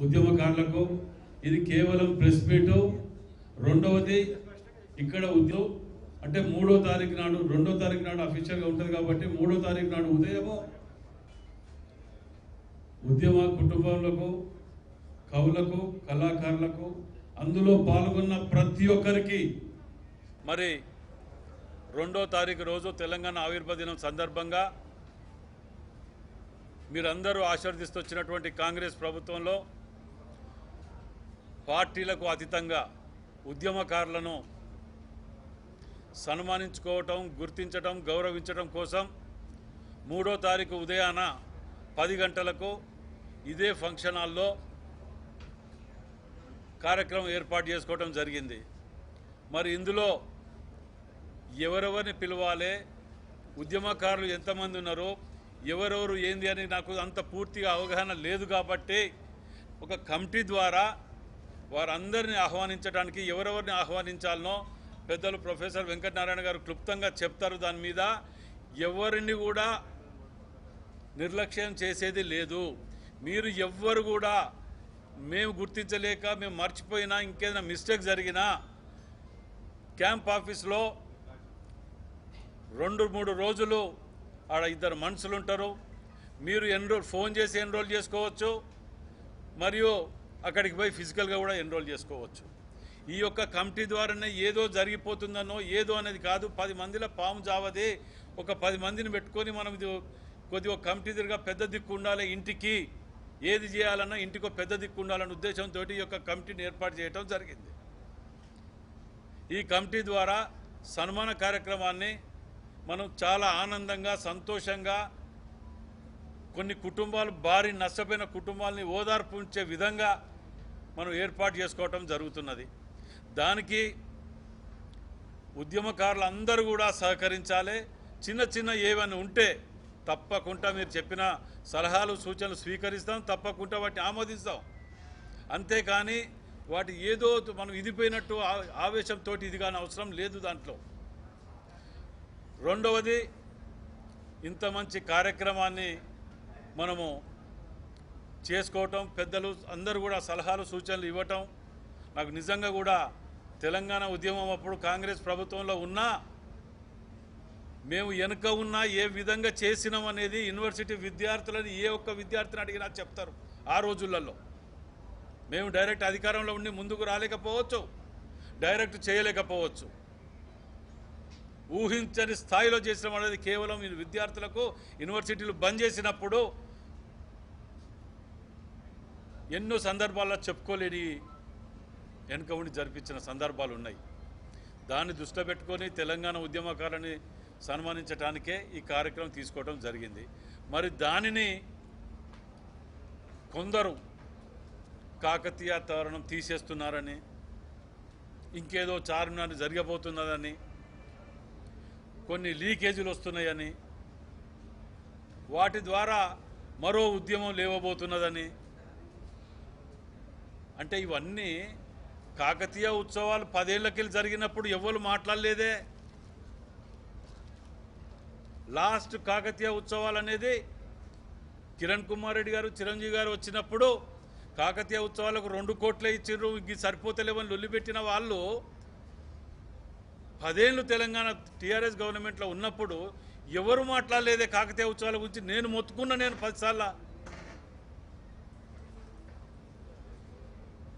ఉద్యమకారులకు ఇది కేవలం ప్రెస్ మీట్. రెండవది ఇక్కడ ఉద్యమం అంటే మూడో తారీఖు నాడు రెండో తారీఖు నాడు అఫీషియల్గా ఉంటుంది కాబట్టి మూడో తారీఖు నాడు ఉదయము ఉద్యమ కుటుంబాలకు కవులకు కళాకారులకు అందులో పాల్గొన్న ప్రతి ఒక్కరికి మరి రెండో తారీఖు రోజు తెలంగాణ ఆవిర్భావ దినం సందర్భంగా మీరందరూ ఆశీర్దిస్తూ వచ్చినటువంటి కాంగ్రెస్ ప్రభుత్వంలో పార్టీలకు అతీతంగా ఉద్యమకారులను సన్మానించుకోవటం గుర్తించటం గౌరవించటం కోసం మూడో తారీఖు ఉదయాన పది గంటలకు ఇదే ఫంక్షన్ హాల్లో కార్యక్రమం ఏర్పాటు చేసుకోవడం జరిగింది. మరి ఇందులో ఎవరెవరిని పిలవాలి? ఉద్యమకారులు ఎంతమంది ఉన్నారో? ఎవరెవరు ఏంది అని నాకు అంత పూర్తిగా అవగాహన లేదు కాబట్టి ఒక కమిటీ ద్వారా వారందరిని ఆహ్వానించడానికి ఎవరెవరిని ఆహ్వానించాలనో పెద్దలు ప్రొఫెసర్ వెంకటనారాయణ గారు క్లుప్తంగా చెప్తారు. దాని మీద ఎవరిని కూడా నిర్లక్ష్యం చేసేది లేదు. మీరు ఎవ్వరు కూడా మేము గుర్తించలేక మేము మర్చిపోయినా ఇంకేదైనా మిస్టేక్ జరిగినా క్యాంప్ ఆఫీస్లో రెండు మూడు రోజులు ఆడ ఇద్దరు మనుషులు ఉంటారు మీరు ఎన్రోల్ ఫోన్ చేసి ఎన్రోల్ చేసుకోవచ్చు. మరియు అక్కడికి పోయి ఫిజికల్గా కూడా ఎన్రోల్ చేసుకోవచ్చు. ఈ యొక్క కమిటీ ద్వారానే ఏదో జరిగిపోతుందనో ఏదో అనేది కాదు. పది మందిలో పాము జావది ఒక పది మందిని పెట్టుకొని మనం ఇది కొద్దిగా ఒక కమిటీ దగ్గర పెద్ద దిక్కు ఉండాలి ఇంటికి. ఏది చేయాలన్నా ఇంటికి పెద్ద దిక్కు ఉండాలన్న ఉద్దేశంతో ఈ యొక్క కమిటీని ఏర్పాటు చేయడం జరిగింది. ఈ కమిటీ ద్వారా సన్మాన కార్యక్రమాన్ని మనం చాలా ఆనందంగా సంతోషంగా కొన్ని కుటుంబాలు భారీ నష్టపోయిన కుటుంబాలని ఓదార్పుంచే విధంగా మనం ఏర్పాటు చేసుకోవటం జరుగుతున్నది. దానికి ఉద్యమకారులు అందరూ కూడా సహకరించాలి. చిన్న చిన్న ఏమైనా ఉంటే తప్పకుండా మీరు చెప్పిన సలహాలు సూచనలు స్వీకరిస్తాం. తప్పకుండా వాటిని ఆమోదిస్తాం. అంతేకాని వాటి ఏదో మనం ఇదిపోయినట్టు ఆ- ఆవేశంతో ఇది కాని అవసరం లేదు దాంట్లో. రెండవది ఇంత మంచి కార్యక్రమాన్ని మనము చేసుకోవటం పెద్దలు అందరూ కూడా సలహాలు సూచనలు ఇవ్వటం నాకు నిజంగా కూడా తెలంగాణ ఉద్యమం అప్పుడు కాంగ్రెస్ ప్రభుత్వంలో ఉన్నా మేము వెనుక ఉన్నా ఏ విధంగా చేసినాం అనేది యూనివర్సిటీ విద్యార్థులని ఏ ఒక్క విద్యార్థిని అడిగినా చెప్తారు ఆ రోజులలో. మేము డైరెక్ట్ అధికారంలో ఉండి ముందుకు రాలేకపోవచ్చు డైరెక్ట్ చేయలేకపోవచ్చు. ఊహించని స్థాయిలో చేసిన అనేది కేవలం విద్యార్థులకు యూనివర్సిటీలు బంద్ చేసినప్పుడు ఎన్నో సందర్భాల్లో చెప్పుకోలేని వెనుక జరిపించిన సందర్భాలు ఉన్నాయి. దాన్ని దృష్టిలో పెట్టుకొని తెలంగాణ ఉద్యమకారులని సన్మానించడానికే ఈ కార్యక్రమం తీసుకోవడం జరిగింది. మరి దానిని కొందరు కాకతీయ తోరణం తీసేస్తున్నారని ఇంకేదో చార్మినార్ జరగబోతున్నదని కొన్ని లీకేజీలు వస్తున్నాయని వాటి ద్వారా మరో ఉద్యమం లేవబోతున్నదని. అంటే ఇవన్నీ కాకతీయ ఉత్సవాలు పదేళ్ళకెళ్ళి జరిగినప్పుడు ఎవరు మాట్లాడలేదే. లాస్ట్ కాకతీయ ఉత్సవాలు అనేది కిరణ్ కుమార్ రెడ్డి గారు చిరంజీవి గారు వచ్చినప్పుడు కాకతీయ ఉత్సవాలకు రెండు కోట్లే ఇచ్చిర్రు ఇంక సరిపోతలేవని లొల్లిపెట్టిన వాళ్ళు పదేళ్ళు తెలంగాణ టీఆర్ఎస్ గవర్నమెంట్లో ఉన్నప్పుడు ఎవరు మాట్లాడలేదే కాకతీయ ఉత్సవాల గురించి నేను మొత్తుకున్న నేను పదిసార్ల.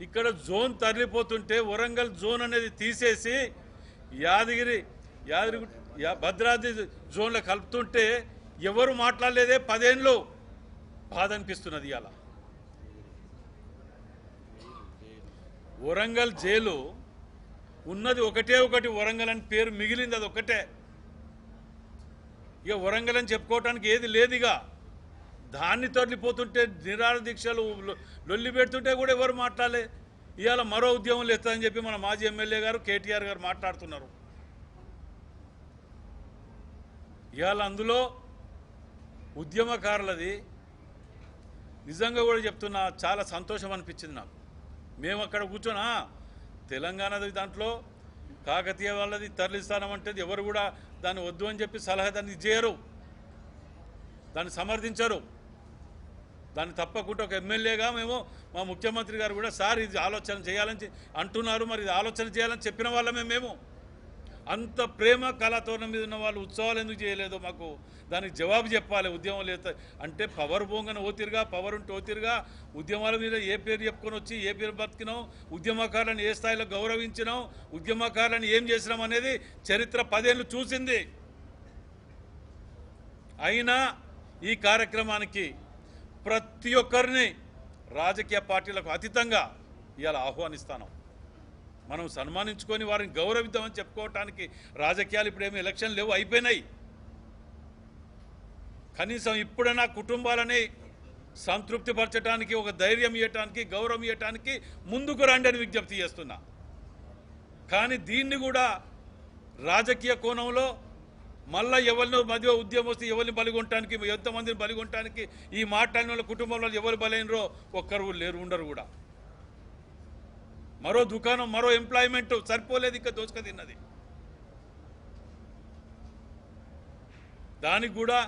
ఇక్కడ జోన్ తరలిపోతుంటే వరంగల్ జోన్ అనేది తీసేసి యాదగిరి యాదగిరి భద్రాద్రి జోన్లో కలుపుతుంటే ఎవరు మాట్లాడలేదే పదేళ్ళు బాధ అనిపిస్తున్నది ఇలా వరంగల్ జైలు ఉన్నది ఒకటే ఒకటి వరంగల్ అని పేరు మిగిలింది అది ఒకటే. ఇక వరంగల్ అని చెప్పుకోవటానికి ఏది లేదు ఇక దాన్ని తరలిపోతుంటే నిరాహార దీక్షలు లొల్లి పెడుతుంటే కూడా ఎవరు మాట్లాడలే. ఇవాళ మరో ఉద్యమం లేస్తుందని చెప్పి మన మాజీ ఎమ్మెల్యే గారు కేటీఆర్ గారు మాట్లాడుతున్నారు. ఇవాళ అందులో ఉద్యమకారులది నిజంగా కూడా చెప్తున్నా చాలా సంతోషం అనిపించింది నాకు. మేము అక్కడ కూర్చొని తెలంగాణది దాంట్లో కాకతీయ వాళ్ళది తరలిస్తానమంటే ఎవరు కూడా దాన్ని వద్దు అని చెప్పి సలహా దాన్ని చేయరు దాన్ని సమర్థించరు. దాన్ని తప్పకుండా ఒక ఎమ్మెల్యేగా మేము మా ముఖ్యమంత్రి గారు కూడా సార్ ఇది ఆలోచన చేయాలని అంటున్నారు. మరి ఇది ఆలోచన చేయాలని చెప్పిన వాళ్ళమే మేము. అంత ప్రేమ కళాతోరణం మీద ఉన్న వాళ్ళు ఉత్సవాలు ఎందుకు చేయలేదో మాకు దానికి జవాబు చెప్పాలి ఉద్యమం లేదు. అంటే పవర్ పోగానే ఓతిరుగా పవర్ ఉంటే ఓతిరుగా ఉద్యమాల మీద ఏ పేరు చెప్పుకొని వచ్చి ఏ పేరు బతికినాం ఉద్యమకారులను ఏ స్థాయిలో గౌరవించినాం ఉద్యమకారులను ఏం చేసినాం అనేది చరిత్ర పదేళ్ళు చూసింది. అయినా ఈ కార్యక్రమానికి ప్రతి ఒక్కరిని రాజకీయ పార్టీలకు అతీతంగా ఇవాళ ఆహ్వానిస్తాను. మనం సన్మానించుకొని వారిని గౌరవిద్దామని చెప్పుకోవటానికి రాజకీయాలు ఇప్పుడేమి ఎలక్షన్ లేవు అయిపోయినాయి. కనీసం ఇప్పుడైనా కుటుంబాలని సంతృప్తి పరచడానికి ఒక ధైర్యం ఇవ్వటానికి గౌరవం ఇవ్వటానికి ముందుకు రండి అని విజ్ఞప్తి చేస్తున్నా. కానీ దీన్ని కూడా రాజకీయ కోణంలో మళ్ళా ఎవరినో మధ్య ఉద్యమం వస్తే ఎవరిని బలిగొనటానికి ఎంతమందిని బలిగొనటానికి ఈ మాట్లాడిన వాళ్ళ కుటుంబంలో ఎవరు బలైనరో ఒక్కరు లేరు ఉండరు కూడా. మరో దుకాణం మరో ఎంప్లాయ్మెంట్ సరిపోలేదు ఇంకా దోచుక తిన్నది. దానికి కూడా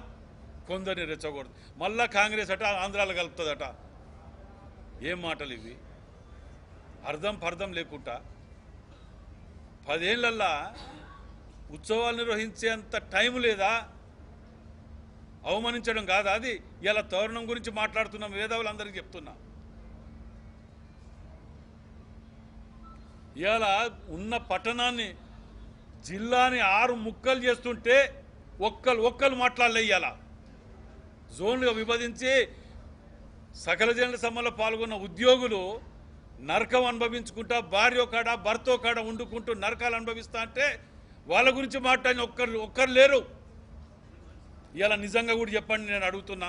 కొందరిని రెచ్చకూడదు మళ్ళా కాంగ్రెస్ అట ఆంధ్రాలో కలుపుతుందట. ఏం మాటలు ఇవి? అర్థం పర్థం లేకుండా పదేళ్ళల్లా ఉత్సవాలు నిర్వహించేంత టైం లేదా? అవమానించడం కాదా అది? ఇలా తోరణం గురించి మాట్లాడుతున్నాం మేధావులందరికీ చెప్తున్నా. ఇవాళ ఉన్న పట్టణాన్ని జిల్లాని ఆరు ముక్కలు చేస్తుంటే ఒక్కరు ఒక్కరు మాట్లాడలే ఇవాళ జోన్లుగా విభజించి సకల జనుల సమ్మలో పాల్గొన్న ఉద్యోగులు నరకం అనుభవించుకుంటా భార్య కాడ భర్తో కాడ వండుకుంటూ నరకాలు అనుభవిస్తా అంటే వాళ్ళ గురించి మాట్లాడిన ఒక్కరు ఒక్కరు లేరు. ఇలా నిజంగా కూడా చెప్పండి నేను అడుగుతున్నా.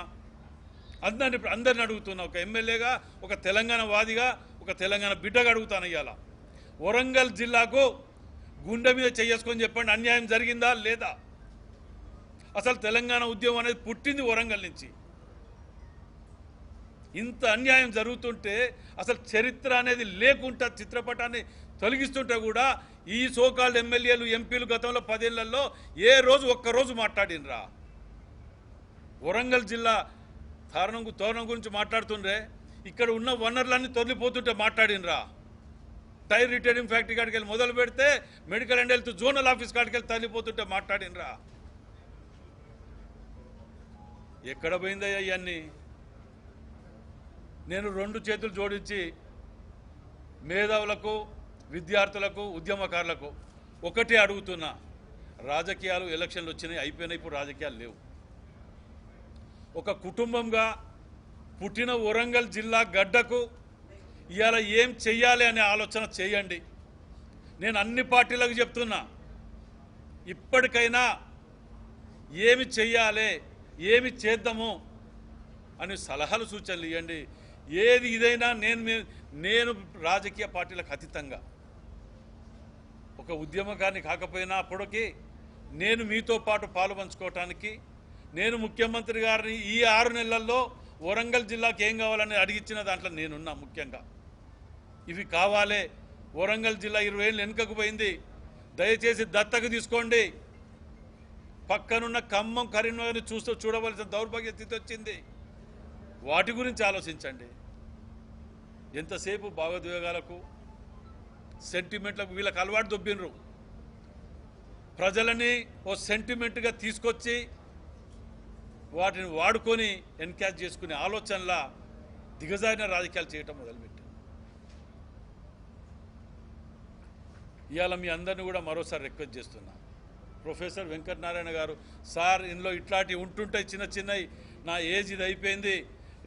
అందరిని అందరిని అడుగుతున్నా. ఒక ఎమ్మెల్యేగా ఒక తెలంగాణ వాదిగా ఒక తెలంగాణ బిడ్డగా అడుగుతాను ఇవాళ వరంగల్ జిల్లాకు గుండె మీద చేసుకొని చెప్పండి అన్యాయం జరిగిందా లేదా? అసలు తెలంగాణ ఉద్యమం అనేది పుట్టింది వరంగల్ నుంచి. ఇంత అన్యాయం జరుగుతుంటే అసలు చరిత్ర అనేది లేకుండా చిత్రపటాన్ని తొలగిస్తుంటే కూడా ఈ సోకాల్డ్ ఎమ్మెల్యేలు ఎంపీలు గతంలో పదేళ్ళలో ఏ రోజు ఒక్కరోజు మాట్లాడినరా? వరంగల్ జిల్లా తారణం గు- తోరణం గురించి మాట్లాడుతుండ్రే ఇక్కడ ఉన్న వనరులన్నీ తొలిపోతుంటే మాట్లాడినరా? టైర్ రిటైరింగ్ ఫ్యాక్టరీ కాడికి వెళ్ళి మొదలు పెడితే medical and health zonal office కాడికి వెళ్ళి తల్లిపోతుంటే మాట్లాడినరా ఎక్కడ పోయిందయ్యా ఇవన్నీ? నేను రెండు చేతులు జోడించి మేధావులకు విద్యార్థులకు ఉద్యమకారులకు ఒకటే అడుగుతున్నా. రాజకీయాలు ఎలక్షన్లు వచ్చినాయి అయిపోయినాయి ఇప్పుడు రాజకీయాలు లేవు. ఒక కుటుంబంగా పుట్టిన వరంగల్ జిల్లా గడ్డకు ఇవాళ ఏం చెయ్యాలి అనే ఆలోచన చేయండి. నేను అన్ని పార్టీలకు చెప్తున్నా. ఇప్పటికైనా ఏమి చెయ్యాలి ఏమి చేద్దాము అని సలహాలు సూచనలు ఇవ్వండి. ఏది ఇదైనా నేను మీ- నేను రాజకీయ పార్టీలకు అతీతంగా. ఒక ఉద్యమకాన్ని కాకపోయినా అప్పటికి నేను మీతో పాటు పాలు పంచుకోవటానికి నేను ముఖ్యమంత్రి గారిని ఈ ఆరు నెలల్లో వరంగల్ జిల్లాకి ఏం కావాలని అడిగిచ్చిన దాంట్లో నేనున్నా ముఖ్యంగా. ఇవి కావాలే. వరంగల్ జిల్లా ఇరవై ఏళ్ళు వెనుకకు పోయింది. దయచేసి దత్తకు తీసుకోండి. పక్కనున్న ఖమ్మం కరీంనగర్ని చూస్తూ చూడవలసిన దౌర్భాగ్య స్థితి వచ్చింది. వాటి గురించి ఆలోచించండి. ఎంతసేపు భావోద్వేగాలకు సెంటిమెంట్లకు వీళ్ళకి అలవాటు దొబ్బినరు ప్రజలని ఓ సెంటిమెంట్గా తీసుకొచ్చి వాటిని వాడుకొని ఎన్కాష్ చేసుకునే ఆలోచనలా దిగజారిన రాజకీయాలు చేయటం మొదలుపెట్టారు. ఇవాళ మీ అందరిని కూడా మరోసారి రిక్వెస్ట్ చేస్తున్నా. ప్రొఫెసర్ వెంకటనారాయణ గారు సార్ ఇందులో ఇట్లాంటివి ఉంటుంటాయి చిన్న చిన్నవి. నా ఏజ్ ఇది అయిపోయింది.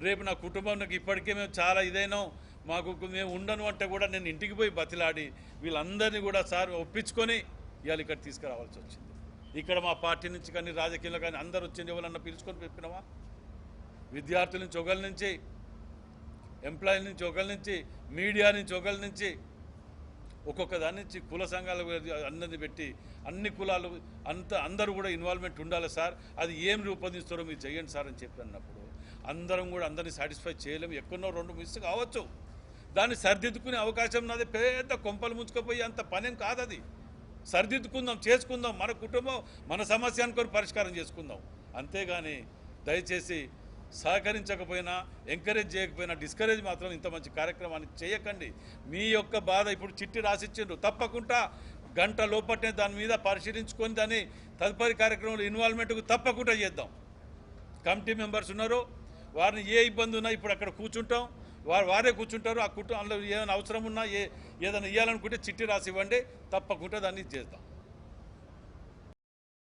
రేపు నా కుటుంబం నాకు ఇప్పటికే మేము చాలా ఇదైనాం. మాకు మేము ఉండను అంటే కూడా నేను ఇంటికి పోయి బతిలాడి వీళ్ళందరినీ కూడా సార్ ఒప్పించుకొని ఇవాళ ఇక్కడ తీసుకురావాల్సి వచ్చింది. ఇక్కడ మా పార్టీ నుంచి కానీ రాజకీయంలో కానీ అందరు వచ్చింది ఎవరన్నా పిలుచుకొని చెప్పినావా? విద్యార్థుల నుంచి ఒకరి నుంచి ఎంప్లాయీల నుంచి ఒకరి నుంచి మీడియా నుంచి ఒకరి నుంచి ఒక్కొక్క దాని నుంచి కుల సంఘాలు అన్నది పెట్టి అన్ని కులాలు అంత అందరూ కూడా ఇన్వాల్వ్మెంట్ ఉండాలి సార్. అది ఏం రూపొందిస్తారో మీరు చేయండి సార్ అని చెప్పి అన్నప్పుడు అందరం కూడా అందరినీ సాటిస్ఫై చేయలేము. ఎక్కడో రెండు మిస్ కావచ్చు. దాన్ని సరిదిద్దుకునే అవకాశం నాది. పెద్ద కొంపలు ముంచుకుపోయి అంత పనేం కాదది. సరిదిద్దుకుందాం చేసుకుందాం మన కుటుంబం మన సమస్య అనుకొని పరిష్కారం చేసుకుందాం. అంతేగాని దయచేసి సహకరించకపోయినా ఎంకరేజ్ చేయకపోయినా డిస్కరేజ్ మాత్రం ఇంత మంచి కార్యక్రమాన్ని చేయకండి. మీ యొక్క బాధ ఇప్పుడు చిట్టి రాసిచ్చిండ్రు. తప్పకుండా గంట లోపట్నే దాని మీద పరిశీలించుకొని దాన్ని తదుపరి కార్యక్రమంలో ఇన్వాల్వ్మెంట్కు తప్పకుండా చేద్దాం. కమిటీ మెంబర్స్ ఉన్నారు. వారిని ఏ ఇబ్బంది ఉన్నా ఇప్పుడు అక్కడ కూర్చుంటాం. వారు వారే కూర్చుంటారు ఆ కుటుంబంలో ఏదైనా ఏమైనా అవసరం ఉన్నా ఏ ఏదైనా ఇవ్వాలనుకుంటే చిట్టి రాసి ఇవ్వండి తప్పకుండా దాన్ని చేద్దాం.